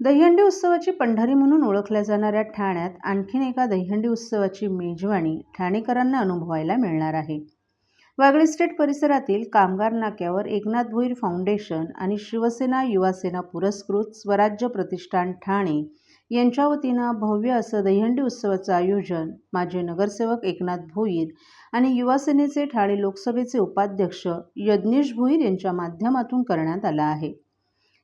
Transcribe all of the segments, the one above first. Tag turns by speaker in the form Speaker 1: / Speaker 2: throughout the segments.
Speaker 1: दहीहंडी उत्सवाची पंढरी म्हणून ओळखल्या जाणाऱ्या ठाण्यात आणखीन एका दहीहंडी उत्सवाची मेजवानी ठाणेकरांना अनुभवायला मिळणार आहे. वागळे स्टेट परिसरातील कामगार नाक्यावर एकनाथ भोईर फाउंडेशन आणि शिवसेना युवासेना पुरस्कृत स्वराज्य प्रतिष्ठान ठाणे यांच्या वतीनं भव्य असं दहीहंडी उत्सवाचं आयोजन माजी नगरसेवक एकनाथ भोईर आणि युवासेनेचे ठाणे लोकसभेचे उपाध्यक्ष यज्ञेश भोईर यांच्या माध्यमातून करण्यात आलं आहे.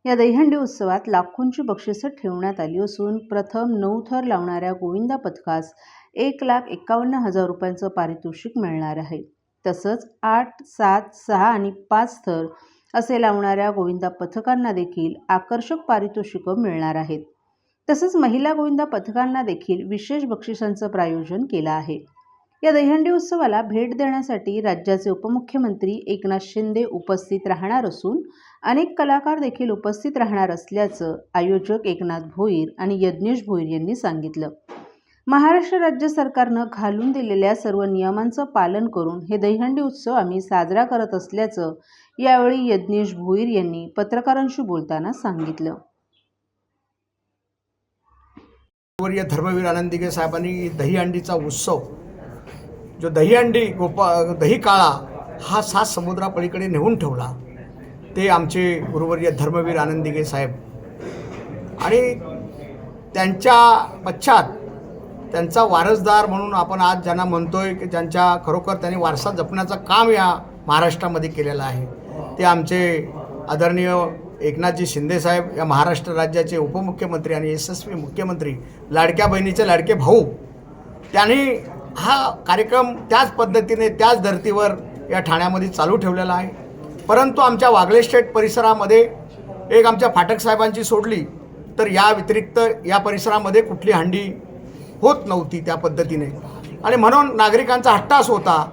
Speaker 1: या दहीहंडी उत्सवात लाखोंची बक्षिसं ठेवण्यात आली असून प्रथम नऊ थर लावणाऱ्या गोविंदा पथकास एक लाख एकावन्न हजार रुपयांचं पारितोषिक मिळणार आहे. तसंच आठ सात सहा आणि पाच थर असे लावणाऱ्या गोविंदा पथकांना देखील आकर्षक पारितोषिकं मिळणार आहेत. तसंच महिला गोविंदा पथकांना देखील विशेष बक्षिसांचं प्रायोजन केलं आहे. या दहीहंडी उत्सवाला भेट देण्यासाठी राज्याचे उपमुख्यमंत्री एकनाथ शिंदे उपस्थित राहणार असून अनेक कलाकार देखील उपस्थित राहणार असल्याचं आयोजक एकनाथ भोईर आणि यज्ञेश भोईर यांनी सांगितलं. महाराष्ट्र राज्य सरकारनं घालून दिलेल्या सर्व नियमांचं पालन करून हे दहीहंडी उत्सव आम्ही साजरा करत असल्याचं यावेळी यज्ञेश भोईर यांनी पत्रकारांशी बोलताना सांगितलं.
Speaker 2: धर्मवीर आनंदिगे साहेबांनी दहीहंडीचा उत्सव जो दहीहंडी गोपा दही काळा हा सात समुद्रापलीकडे नेऊन ठेवला ते आमचे गुरुवर्य धर्मवीर आनंदिगे साहेब. आणि त्यांच्या पश्चात त्यांचा वारसदार म्हणून आपण आज ज्यांना म्हणतोय की ज्यांच्या खरोखर त्यांनी वारसा जपण्याचं काम या महाराष्ट्रामध्ये केलेलं आहे ते आमचे आदरणीय एकनाथजी शिंदेसाहेब या महाराष्ट्र राज्याचे उपमुख्यमंत्री आणि यशस्वी मुख्यमंत्री लाडक्या बहिणीचे लाडके भाऊ त्यांनी हा कार्यक्रम त्याच पद्धतीने त्याच धर्तीवर या ठाण्यामध्ये चालू ठेवलेला आहे. परंतु आमच्या वागळे स्टेट परिसरामध्ये एक आमच्या फाटक साहेबांची सोडली तर या व्यतिरिक्त या परिसरामध्ये कुठली हंडी होत नव्हती त्या पद्धतीने. आणि म्हणून नागरिकांचा हट्टास होता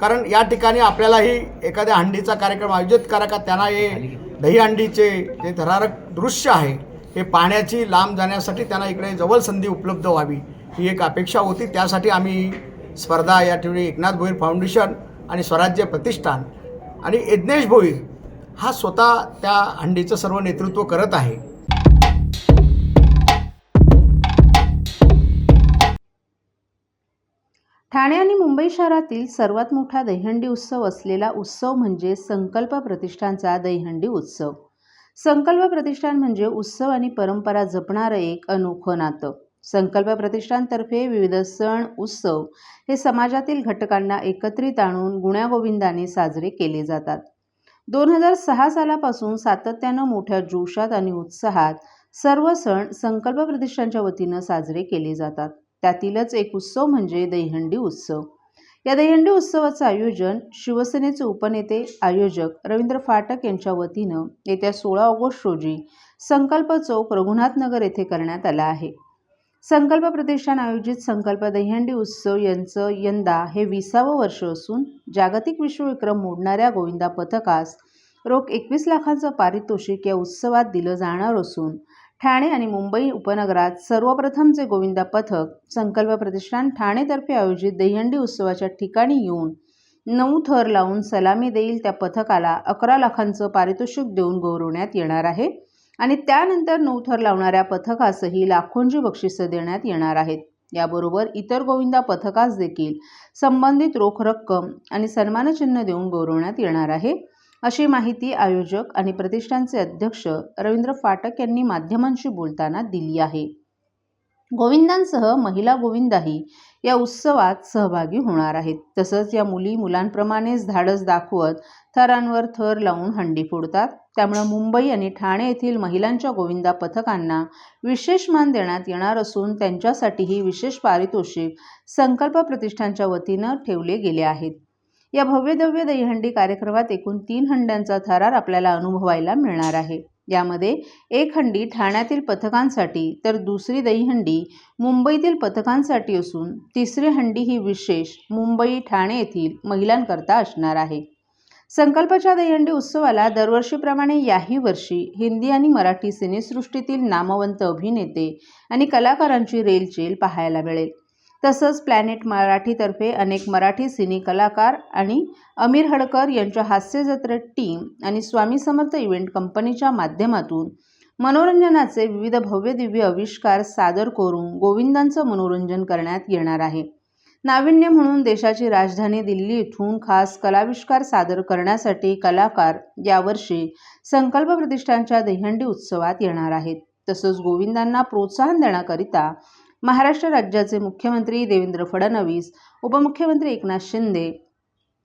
Speaker 2: कारण या ठिकाणी आपल्यालाही एखाद्या हंडीचा कार्यक्रम आयोजित करा का त्यांना हे दहीहंडीचे जे थरारक दृश्य आहे हे पाहण्याची लांब जाण्यासाठी त्यांना इकडे जवळ संधी उपलब्ध व्हावी. ही एक अपेक्षा होती. त्यासाठी आम्ही स्पर्धा या ठिकाणी एकनाथ भोईर फाउंडेशन आणि स्वराज्य प्रतिष्ठान आणि यज्ञेश भोईर हा स्वतः त्या हंडीचं सर्व नेतृत्व करत आहे.
Speaker 1: ठाणे आणि मुंबई शहरातील सर्वात मोठा दहीहंडी उत्सव असलेला उत्सव म्हणजे संकल्प प्रतिष्ठानचा दहीहंडी उत्सव. संकल्प प्रतिष्ठान म्हणजे उत्सव आणि परंपरा जपणारं एक अनोखं नातं. संकल्प प्रतिष्ठानतर्फे विविध सण उत्सव हे समाजातील घटकांना एकत्रित आणून गुण्यागोविंदाने साजरे केले जातात. दोन हजार सहा सालापासून सातत्यानं मोठ्या जोशात आणि उत्साहात सर्व सण संकल्प प्रतिष्ठानच्या वतीनं साजरे केले जातात. त्यातीलच एक उत्सव म्हणजे दहीहंडी उत्सव. या दहीहंडी उत्सवाचं आयोजन शिवसेनेचे उपनेते आयोजक रवींद्र फाटक यांच्या वतीनं येत्या सोळा ऑगस्ट रोजी संकल्प चौक रघुनाथनगर येथे करण्यात आला आहे. संकल्प प्रतिष्ठान आयोजित संकल्प दहीहंडी उत्सव यांचं यंदा हे विसावं वर्ष असून जागतिक विश्वविक्रम मोडणाऱ्या गोविंदा पथकास रोख एकवीस लाखांचं पारितोषिक या उत्सवात दिलं जाणार असून ठाणे आणि मुंबई उपनगरात सर्वप्रथमचे गोविंदा पथक संकल्प प्रतिष्ठान ठाणेतर्फे आयोजित दहीहंडी उत्सवाच्या ठिकाणी येऊन नऊ थर लावून सलामी देईल त्या पथकाला अकरा लाखांचं पारितोषिक देऊन गौरवण्यात येणार आहे. आणि त्यानंतर नौथर लावणाऱ्या पथकासही लाखोंची बक्षिसं देण्यात येणार आहेत. याबरोबर इतर गोविंदा पथकास देखील संबंधित रोख रक्कम आणि सन्मानचिन्ह देऊन गौरवण्यात येणार आहे. अशी माहिती आयोजक आणि प्रतिष्ठानचे अध्यक्ष रवींद्र फाटक यांनी माध्यमांशी बोलताना दिली आहे. गोविंदांसह महिला गोविंदाही या उत्सवात सहभागी होणार आहेत. तसंच या मुली मुलांप्रमाणेच धाडस दाखवत थरांवर थर लावून हंडी फोडतात. त्यामुळे मुंबई आणि ठाणे येथील महिलांच्या गोविंदा पथकांना विशेष मान देण्यात येणार असून त्यांच्यासाठीही विशेष पारितोषिक संकल्प प्रतिष्ठानच्या वतीनं ठेवले गेले आहेत. या भव्यदव्य दहीहंडी कार्यक्रमात एकूण तीन हंड्यांचा थरार आपल्याला अनुभवायला मिळणार आहे. यामध्ये एक हंडी ठाण्यातील पथकांसाठी तर दुसरी दहीहंडी मुंबईतील पथकांसाठी असून तिसरी हंडी ही विशेष मुंबई ठाणे येथील महिलांकरता असणार आहे. संकल्पच्या दहीहंडी उत्सवाला दरवर्षीप्रमाणे याही वर्षी हिंदी आणि मराठी सिनेसृष्टीतील नामवंत अभिनेते आणि कलाकारांची रेलचेल पाहायला मिळेल. तसंच प्लॅनेट मराठीतर्फे अनेक मराठी सिने कलाकार आणि अमीर हडकर यांच्या हास्यजत्रा टीम आणि स्वामी समर्थ इव्हेंट कंपनीच्या माध्यमातून मनोरंजनाचे विविध भव्य दिव्य आविष्कार सादर करून गोविंदांचं मनोरंजन करण्यात येणार आहे. नाविन्य म्हणून देशाची राजधानी दिल्ली इथून खास कलाविष्कार सादर करण्यासाठी कलाकार यावर्षी संकल्प प्रतिष्ठानच्या दहीहंडी उत्सवात येणार आहेत. तसंच गोविंदांना प्रोत्साहन देण्याकरिता महाराष्ट्र राज्याचे मुख्यमंत्री देवेंद्र फडणवीस उपमुख्यमंत्री एकनाथ शिंदे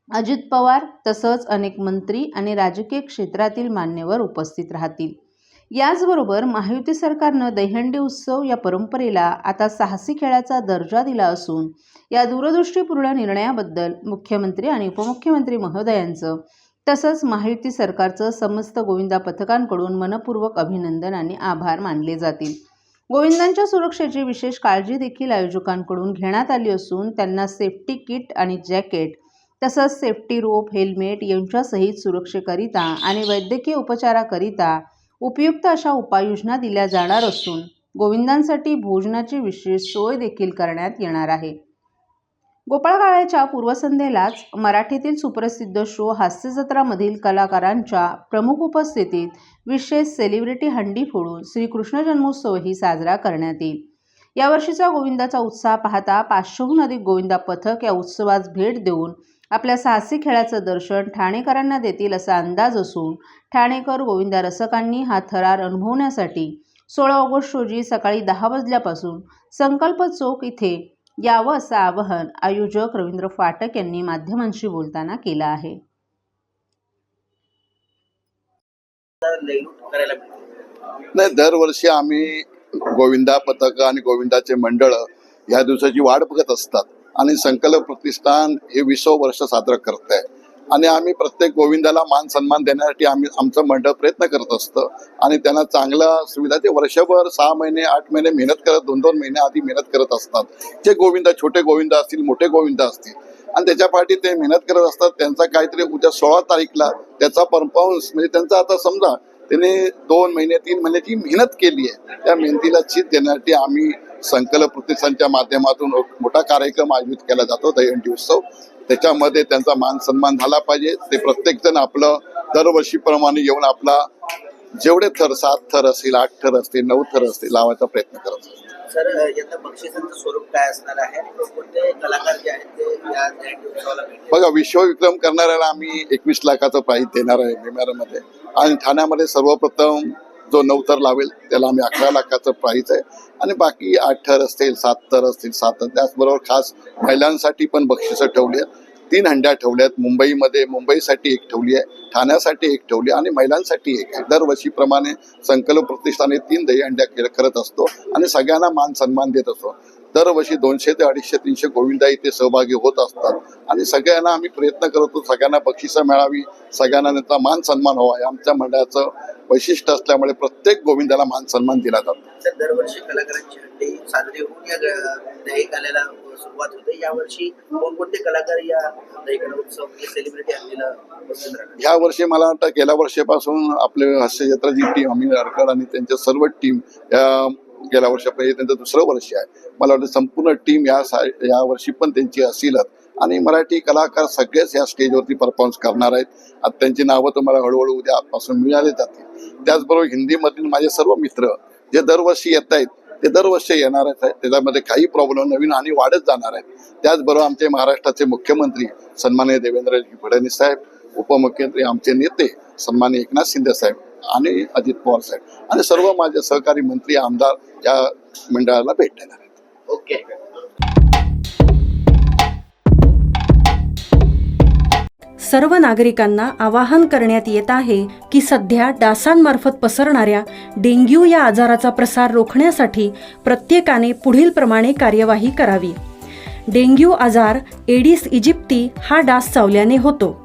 Speaker 1: अजित पवार तसंच अनेक मंत्री आणि राजकीय क्षेत्रातील मान्यवर उपस्थित राहतील. याचबरोबर महायुती सरकारनं दहीहंडी उत्सव या परंपरेला आता साहसी खेळाचा दर्जा दिला असून या दूरदृष्टीपूर्ण निर्णयाबद्दल मुख्यमंत्री आणि उपमुख्यमंत्री महोदयांचं तसंच महायुती सरकारचं समस्त गोविंदा पथकांकडून मनपूर्वक अभिनंदन आणि आभार मानले जातील. गोविंदांच्या सुरक्षेची विशेष काळजी देखील आयोजकांकडून घेण्यात आली असून त्यांना सेफ्टी किट आणि जॅकेट तसंच सेफ्टी रोप हेल्मेट यांच्यासहित सुरक्षेकरिता आणि वैद्यकीय उपचाराकरिता उपयुक्त अशा उपाययोजना दिल्या जाणार असून गोविंदांसाठी भोजनाची विशेष सोय देखील करण्यात येणार आहे. गोपाळकाळाच्या पूर्वसंध्येलाच मराठीतील सुप्रसिद्ध शो हास्यजत्रामधील कलाकारांच्या प्रमुख उपस्थितीत विशेष सेलिब्रिटी हंडी फोडून श्रीकृष्ण जन्मोत्सवही साजरा करण्यात येईल. यावर्षीचा गोविंदाचा उत्साह पाहता पाचशेहून अधिक गोविंदा पथक या उत्सवास भेट देऊन आपल्या साहसी खेळाचं दर्शन ठाणेकरांना देतील असा अंदाज असून ठाणेकर गोविंदा रसकांनी हा थरार अनुभवण्यासाठी सोळा ऑगस्ट रोजी सकाळी दहा वाजल्यापासून संकल्प चौक इथे यावं असं आवाहन आयोजक रवींद्र फाटक यांनी माध्यमांशी बोलताना केलं आहे.
Speaker 3: नाही दरवर्षी आम्ही गोविंदा पथक आणि गोविंदाचे मंडळ ह्या दिवसाची वाट बघत असतात आणि संकल्प प्रतिष्ठान हे विश्व वर्ष साजरं करत आहे आणि आम्ही प्रत्येक गोविंदाला मान सन्मान देण्यासाठी आम्ही आमचं मंडळ प्रयत्न करत असतं. आणि त्यांना चांगल्या सुविधा ते वर्षभर सहा महिने आठ महिने मेहनत करत दोन दोन महिने आधी मेहनत करत असतात. जे गोविंदा छोटे गोविंद असतील मोठे गोविंद असतील. आणि त्याच्या पाठी ते मेहनत करत असतात. त्यांचा काहीतरी उद्या सोळा तारीखला त्याचा परफॉर्मन्स म्हणजे त्यांचा आता समजा त्याने दोन महिने तीन महिन्याची मेहनत केली आहे त्या मेहनतीला चीज देण्यासाठी आम्ही संकल्प प्रतिष्ठानच्या माध्यमातून मोठा कार्यक्रम आयोजित केला जातो दहीहंडी उत्सव. त्याच्यामध्ये त्यांचा मान सन्मान झाला पाहिजे. ते प्रत्येक जण आपलं दरवर्षीप्रमाणे येऊन आपला जेवढे थर सात थर असतील आठ थर असतील नऊ थर असतील लावायचा प्रयत्न करत असतात.
Speaker 4: सर यंदा बक्षिसांचं स्वरूप काय असणार आहे? कोणते कलाकार जे आहेत ते या दहीहंडी उत्सवाला भेट
Speaker 3: बघा विश्वविक्रम करणाऱ्याला आम्ही एकवीस लाखाचं प्राईज देणार आहे विम्यामध्ये आणि ठाण्यामध्ये सर्वप्रथम जो नऊ तर लावेल त्याला आम्ही अकरा लाखाचं प्राईज आहे. आणि बाकी आठ थर असतील सात थर असतील सात थर त्याचबरोबर खास महिलांसाठी पण बक्षिसं ठेवली आहेत. तीन हंड्या ठेवल्यात मुंबईमध्ये मुंबईसाठी एक ठेवली आहे ठाण्यासाठी एक ठेवली आणि महिलांसाठी एक आहे. दरवर्षीप्रमाणे संकल्प प्रतिष्ठाने तीन दही हंड्या करत असतो आणि सगळ्यांना मान सन्मान देत असतो. दरवर्षी दोनशे ते अडीचशे तीनशे गोविंदा इथे सहभागी होत असतात. आणि सगळ्यांना आम्ही प्रयत्न करतो सगळ्यांना बक्षिसं मिळावी सगळ्यांना त्यांचा मान सन्मान व्हावा हे आमच्या मंडळाचं वैशिष्ट्य असल्यामुळे प्रत्येक गोविंदाला मान सन्मान दिला जातो.
Speaker 4: दरवर्षी कलाकारांची हंडी साजरी होऊन या सुरुवात होते. यावर्षी कोणकोणते कलाकार उत्सव सेलिब्रिटी
Speaker 3: ह्या वर्षी मला वाटतं गेल्या वर्षापासून आपले हास्यजत्राची टीम अमीर अडकड आणि त्यांच्या सर्व टीम या गेल्या वर्षापर्यंत त्यांचं दुसरं वर्ष आहे. मला वाटतं संपूर्ण टीम या सा या वर्षी पण त्यांची असेलच. आणि मराठी कलाकार सगळेच या स्टेजवरती परफॉर्मन्स करणार आहेत. आता त्यांची नावं तुम्हाला हळूहळू उद्यापासून मिळाले जातील. त्याचबरोबर हिंदीमधील माझे सर्व मित्र जे दरवर्षी येत आहेत ते दरवर्षी येणारच आहेत. त्याच्यामध्ये काही प्रॉब्लेम नवीन आणि वाढत जाणार आहेत. त्याचबरोबर आमचे महाराष्ट्राचे मुख्यमंत्री सन्मान्य देवेंद्रजी फडणवीस साहेब उपमुख्यमंत्री आमचे नेते सन्मान्य एकनाथ शिंदे साहेब आणि अजित पवार साहेब. आणि सर्व माझे सहकारी मंत्री आमदार या मंडळाला भेट देणार आहेत.
Speaker 4: ओके.
Speaker 5: सर्व नागरिकांना आवाहन करण्यात येत आहे की सध्या डासांमार्फत पसरणाऱ्या डेंग्यू या आजाराचा प्रसार रोखण्यासाठी प्रत्येकाने पुढीलप्रमाणे कार्यवाही करावी. डेंग्यू आजार एडिस इजिप्ती हा डास चावल्याने होतो.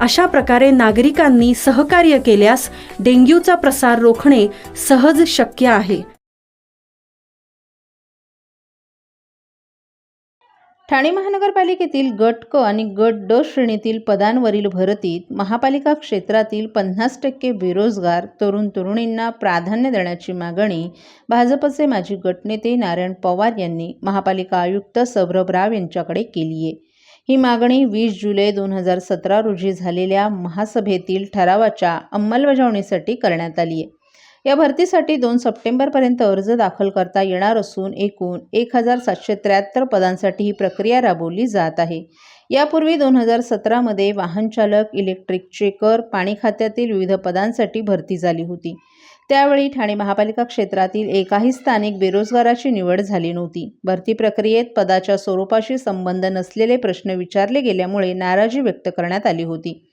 Speaker 5: अशा प्रकारे नागरिकांनी सहकार्य केल्यास डेंग्यूचा प्रसार रोखणे सहज शक्य आहे.
Speaker 1: ठाणे महानगरपालिकेतील गट क आणि गट ड श्रेणीतील पदांवरील भरतीत महापालिका क्षेत्रातील पन्नास टक्के बेरोजगार तरुण तरुणींना प्राधान्य देण्याची मागणी भाजपचे माजी गटनेते नारायण पवार यांनी महापालिका आयुक्त सौरभ राव यांच्याकडे केली आहे ही मागणी वीस जुलै दोन हजार सतरा रोजी झालेल्या महासभेतील ठरावाच्या अंमलबजावणीसाठी करण्यात आली आहे. या भरतीसाठी दोन सप्टेंबरपर्यंत अर्ज दाखल करता येणार असून एकूण एक हजार सातशे त्र्याहत्तर पदांसाठी ही प्रक्रिया राबवली जात आहे. यापूर्वी दोन हजार सतरामध्ये वाहनचालक इलेक्ट्रिक चेकर पाणी खात्यातील विविध पदांसाठी भरती झाली होती. त्यावेळी ठाणे महापालिका क्षेत्रातील एकाही स्थानिक बेरोजगाराची निवड झाली नव्हती. भरती प्रक्रियेत पदाच्या स्वरूपाशी संबंध नसलेले प्रश्न विचारले गेल्यामुळे नाराजी व्यक्त करण्यात आली होती.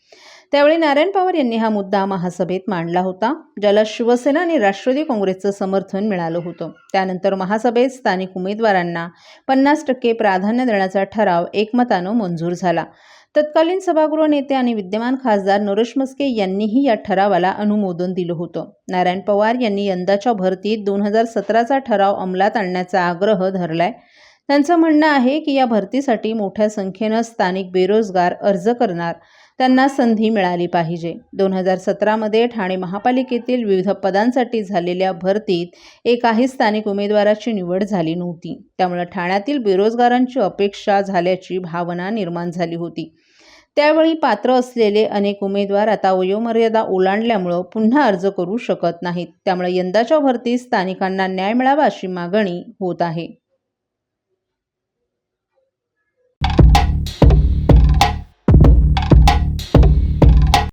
Speaker 1: त्यावेळी नारायण पवार यांनी हा मुद्दा महासभेत मांडला होता ज्याला शिवसेना आणि राष्ट्रवादी काँग्रेसचं समर्थन मिळालं होतं. त्यानंतर महासभेत स्थानिक उमेदवारांना पन्नास टक्के प्राधान्य देण्याचा ठराव एकमतानं मंजूर झाला. तत्कालीन सभागृह नेते आणि विद्यमान खासदार नरेश मस्के यांनीही या ठरावाला अनुमोदन दिलं होतं. नारायण पवार यांनी यंदाच्या भरतीत दोन हजार सतराचा ठराव अंमलात आणण्याचा आग्रह धरलाय. त्यांचं म्हणणं आहे की या भरतीसाठी मोठ्या संख्येनं स्थानिक बेरोजगार अर्ज करणार. त्यांना संधी मिळाली पाहिजे. दोन हजार सतरामध्ये ठाणे महापालिकेतील विविध पदांसाठी झालेल्या भरतीत एकाही स्थानिक उमेदवाराची निवड झाली नव्हती. त्यामुळे ठाण्यातील बेरोजगारांची अपेक्षा झाल्याची भावना निर्माण झाली होती. त्यावेळी पात्र असलेले अनेक उमेदवार आता वयोमर्यादा ओलांडल्यामुळं पुन्हा अर्ज करू शकत नाहीत. त्यामुळे यंदाच्या भरतीत स्थानिकांना न्याय मिळावा अशी मागणी होत आहे.